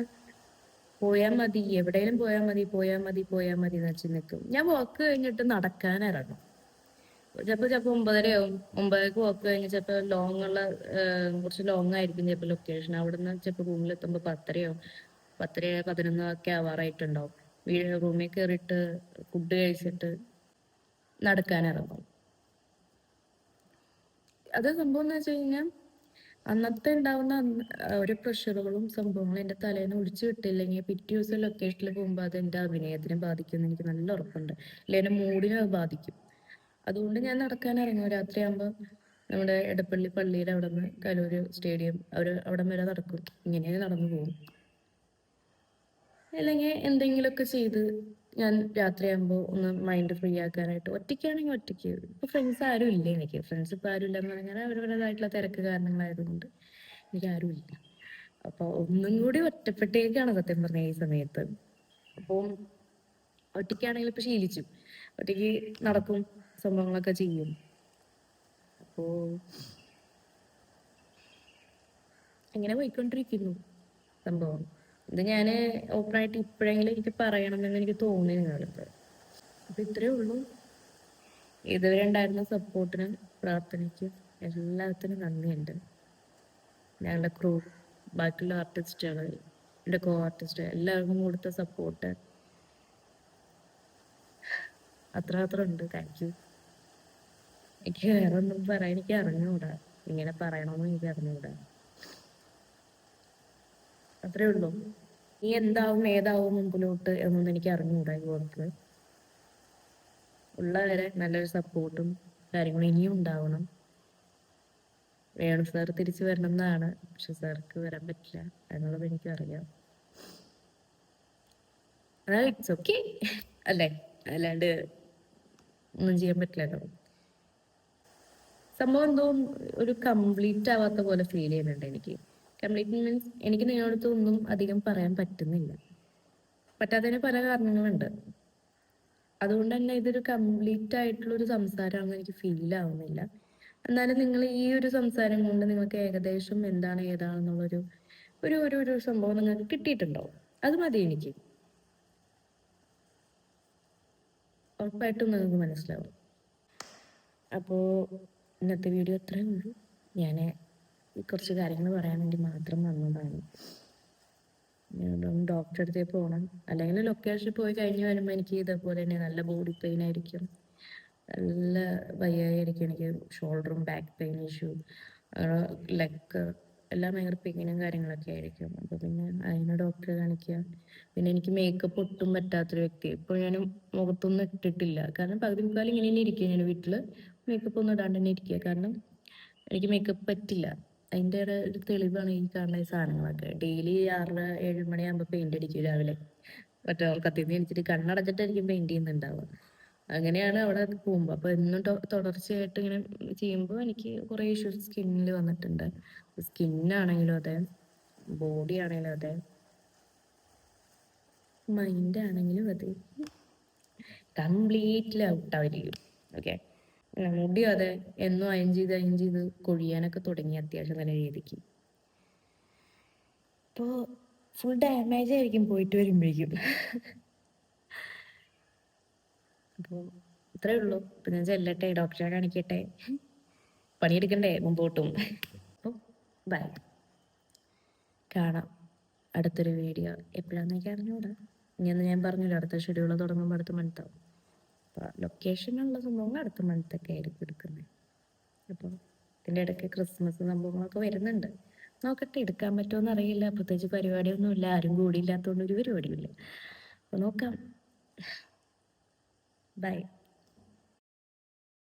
പോയാൽ മതി എവിടെയും പോയാൽ മതി പോയാൽ മതി പോയാൽ മതി എന്ന് വെച്ച് നിൽക്കും ഞാൻ വർക്ക് കഴിഞ്ഞിട്ട് നടക്കാൻ ഇറങ്ങും. ചിലപ്പോ ചിലപ്പോ ഒമ്പതരയാവും. ഒമ്പതരക്ക് വർക്ക് കഴിഞ്ഞ് ചിലപ്പോ ലോങ് ഉള്ള കുറച്ച് ലോങ് ആയിരിക്കും ചിലപ്പോ ലൊക്കേഷൻ അവിടുന്ന് ചിലപ്പോ റൂമിലെത്തുമ്പോ പത്തരയാവും. പത്തര പതിനൊന്ന് ഒക്കെ ആവാറായിട്ടുണ്ടാവും. വീട് റൂമിൽ കയറിയിട്ട് ഫുഡ് കഴിച്ചിട്ട് നടക്കാൻ ഇറങ്ങും. അത് സംഭവം എന്ന് വെച്ച് കഴിഞ്ഞാൽ അന്നത്തെ ഉണ്ടാവുന്ന ഒരു പ്രഷറുകളും സംഭവങ്ങളും എന്റെ തലേന്ന് ഒഴിച്ചു കിട്ടില്ലെങ്കിൽ പിറ്റേ ദിവസം ലൊക്കേഷനിൽ പോകുമ്പോൾ അത് എന്റെ അഭിനയത്തിനെ ബാധിക്കുമെന്ന് എനിക്ക് നല്ല ഉറപ്പുണ്ട്. അല്ലെ എന്റെ മൂഡിനെ അത് ബാധിക്കും. അതുകൊണ്ട് ഞാൻ നടക്കാൻ ഇറങ്ങും. രാത്രിയാകുമ്പോൾ നമ്മുടെ എടപ്പള്ളി പള്ളിയിൽ അവിടെ നിന്ന് കലൂര് സ്റ്റേഡിയം അവർ അവിടെ വരെ നടക്കും. ഇങ്ങനെ നടന്നു പോകും. അല്ലെങ്കിൽ എന്തെങ്കിലുമൊക്കെ ചെയ്ത് ഞാൻ രാത്രിയാകുമ്പോൾ ഒന്ന് മൈൻഡ് ഫ്രീ ആക്കാനായിട്ട് ഒറ്റയ്ക്കാണെങ്കിൽ ഒറ്റയ്ക്ക്. ഇപ്പൊ ഫ്രണ്ട്സ് ആരും ഇല്ല എനിക്ക്. ഫ്രണ്ട്സ് ഇപ്പൊ ആരും ഇല്ലെന്ന് പറഞ്ഞാൽ അവരവരുടേതായിട്ടുള്ള തിരക്ക് കാരണങ്ങളായതുകൊണ്ട് എനിക്ക് ആരും ഇല്ല. അപ്പോൾ ഒന്നും കൂടി ഒറ്റപ്പെട്ടേക്കാണ് സത്യം പറഞ്ഞ ഈ സമയത്ത്. അപ്പോൾ ഒറ്റയ്ക്കാണെങ്കിൽ ഇപ്പൊ ശീലിച്ചു. ഒറ്റയ്ക്ക് നടക്കും സംഭവങ്ങളൊക്കെ ചെയ്യും. അപ്പോ അങ്ങനെ പോയിക്കൊണ്ടിരിക്കുന്നു സംഭവം. ഇത് ഞാൻ ഓപ്പണായിട്ട് ഇപ്പോഴെങ്കിലും എനിക്ക് പറയണമെന്ന് എനിക്ക് തോന്നി നിങ്ങളടുത്ത് അപ്പൊ ഇത്രയേ ഉള്ളൂ. ഇതുവരെ ഉണ്ടായിരുന്ന സപ്പോർട്ടിന് പ്രാർത്ഥനയ്ക്കും എല്ലാത്തിനും നന്ദിയുണ്ട് ഞങ്ങളുടെ ക്രൂ ബാക്കിയുള്ള ആർട്ടിസ്റ്റുകൾ എന്റെ കോ ആർട്ടിസ്റ്റ് എല്ലാവർക്കും കൊടുത്ത സപ്പോർട്ട് അത്ര അത്ര ഉണ്ട്. താങ്ക് യു എനിക്ക് വേറെ ഒന്നും പറയാൻ എനിക്ക് അറിഞ്ഞുകൂടാ ഇങ്ങനെ പറയണമെന്ന് എനിക്ക് അറിഞ്ഞൂടാ. അത്രേ ഉള്ളൂ. നീ എന്താവും ഏതാവും മുമ്പിലോട്ട് എന്നൊന്നും എനിക്ക് അറിഞ്ഞുകൂടാ ഈ ഉള്ളവരെ നല്ലൊരു സപ്പോർട്ടും കാര്യങ്ങളും ഇനിയും ഉണ്ടാവണം. വേണു സാർ തിരിച്ചു വരണം എന്നാണ്. പക്ഷെ സാർക്ക് വരാൻ പറ്റില്ല. എന്നുള്ളത് എനിക്ക് അറിയാം. അതായത് ഇറ്റ്സ് ഓക്കെ അല്ലേ? അല്ലാണ്ട് ഒന്നും ചെയ്യാൻ പറ്റില്ലല്ലോ സംഭവം എന്തോ ഒരു കംപ്ലീറ്റ് ആവാത്ത പോലെ ഫീൽ ചെയ്യുന്നുണ്ട് എനിക്ക്. കംപ്ലീറ്റ് മീൻസ് എനിക്ക് നിങ്ങളടുത്ത് ഒന്നും അധികം പറയാൻ പറ്റുന്നില്ല. പറ്റാത്തതിന് പല കാരണങ്ങളുണ്ട്. അതുകൊണ്ട് തന്നെ ഇതൊരു കംപ്ലീറ്റ് ആയിട്ടുള്ള ഒരു സംസാരമാണെന്ന് എനിക്ക് ഫീൽ ആവുന്നില്ല. എന്നാലും നിങ്ങൾ ഈ ഒരു സംസാരം കൊണ്ട് നിങ്ങൾക്ക് ഏകദേശം എന്താണ് ഏതാണെന്നുള്ളൊരു ഒരു ഒരു ഒരു സംഭവം നിങ്ങൾക്ക് കിട്ടിയിട്ടുണ്ടോ? അത് മതി എനിക്ക്. ഉറപ്പായിട്ടും നിങ്ങൾക്ക് മനസ്സിലാവും. അപ്പോൾ ഇന്നത്തെ വീഡിയോ അത്രയും ഉള്ളൂ. ഞാൻ കുറച്ച് കാര്യങ്ങൾ പറയാൻ വേണ്ടി മാത്രം വന്നതാണ്. ഡോക്ടറെ അടുത്തേ പോകണം അല്ലെങ്കിൽ ലൊക്കേഷനിൽ പോയി കഴിഞ്ഞ് വരുമ്പോൾ എനിക്ക് ഇതേപോലെ തന്നെ നല്ല ബോഡി പെയിൻ ആയിരിക്കും. നല്ല വയ്യായിരിക്കും എനിക്ക് ഷോൾഡറും ബാക്ക് പെയിൻ ഇഷ്യൂ ലെഗ് എല്ലാം ഭയങ്കര പെയിനും കാര്യങ്ങളൊക്കെ ആയിരിക്കും. അപ്പോൾ പിന്നെ അതിന് ഡോക്ടറെ കാണിക്കുക. പിന്നെ എനിക്ക് മേക്കപ്പ് ഒട്ടും പറ്റാത്തൊരു വ്യക്തി. ഇപ്പോൾ ഞാൻ മുഖത്തൊന്നും ഇട്ടിട്ടില്ല. കാരണം പകുതി മുക്കാലും ഇങ്ങനെ തന്നെ ഇരിക്കുക ഞാൻ വീട്ടിൽ മേക്കപ്പ് ഒന്നും ഇടാണ്ട് തന്നെ ഇരിക്കുക. കാരണം എനിക്ക് മേക്കപ്പ് പറ്റില്ല. അതിന്റെ ഒരു തെളിവാണ് ഈ കാണുന്ന ഈ സാധനങ്ങളൊക്കെ. ഡെയിലി ആറ് ഏഴ് മണിയാകുമ്പോൾ പെയിന്റ് അടിക്കും രാവിലെ. മറ്റേ കത്തിന്ന് എനിച്ചിട്ട് കണ്ണടച്ചിട്ടായിരിക്കും പെയിന്റ് ചെയ്യുന്നുണ്ടാവുക. അങ്ങനെയാണ് അവിടെ പോകുമ്പോൾ അപ്പോൾ എന്നും തുടർച്ചയായിട്ട് ഇങ്ങനെ ചെയ്യുമ്പോൾ എനിക്ക് കുറേ ഇഷ്യൂസ് സ്കിന്നിൽ വന്നിട്ടുണ്ട്. സ്കിന്നാണെങ്കിലും അതെ ബോഡി ആണെങ്കിലും അതെ മൈൻഡ് ആണെങ്കിലും അതെ. കംപ്ലീറ്റ്ലി ഔട്ടായിരിക്കും ഓക്കെ. മുടി അതെ. എന്നും അയഞ്ച് ചെയ്ത് അയഞ്ച് ചെയ്ത് കൊഴിയാനൊക്കെ തുടങ്ങി അത്യാവശ്യം നല്ല രീതിക്ക്. അപ്പോൾ ഫുൾ ഡാമേജ് ആയിരിക്കും പോയിട്ട് വരുമ്പോഴേക്കും. അപ്പോൾ ഇത്രേ ഉള്ളൂ. ഇപ്പം ഞാൻ ചെല്ലട്ടെ ഡോക്ടറെ കാണിക്കട്ടെ. പണിയെടുക്കണ്ടേ മുമ്പോട്ടും. അപ്പോൾ ബൈ കാണാം. അടുത്തൊരു വീഡിയോ എപ്പോഴാണെന്ന് എനിക്ക് അറിഞ്ഞൂടാ. ഇനിയൊന്ന് ഞാൻ പറഞ്ഞല്ലോ അടുത്ത ഷെഡ്യൂൾ തുടങ്ങുമ്പോൾ അടുത്ത അപ്പോൾ ലൊക്കേഷനുള്ള സംഭവങ്ങൾ അടുത്ത മന്ത്തൊക്കെ ആയിരിക്കും എടുക്കുന്നത്. അപ്പോൾ ഇതിന്റെ ഇടയ്ക്ക് ക്രിസ്മസ് സംഭവങ്ങളൊക്കെ വരുന്നുണ്ട്. നോക്കട്ടെ എടുക്കാൻ പറ്റുമോ അറിയില്ല പ്രത്യേകിച്ച് പരിപാടിയൊന്നുമില്ല. ആരും കൂടിയില്ലാത്തതുകൊണ്ട് ഒരു പരിപാടിയില്ല അപ്പോൾ നോക്കാം. ബൈ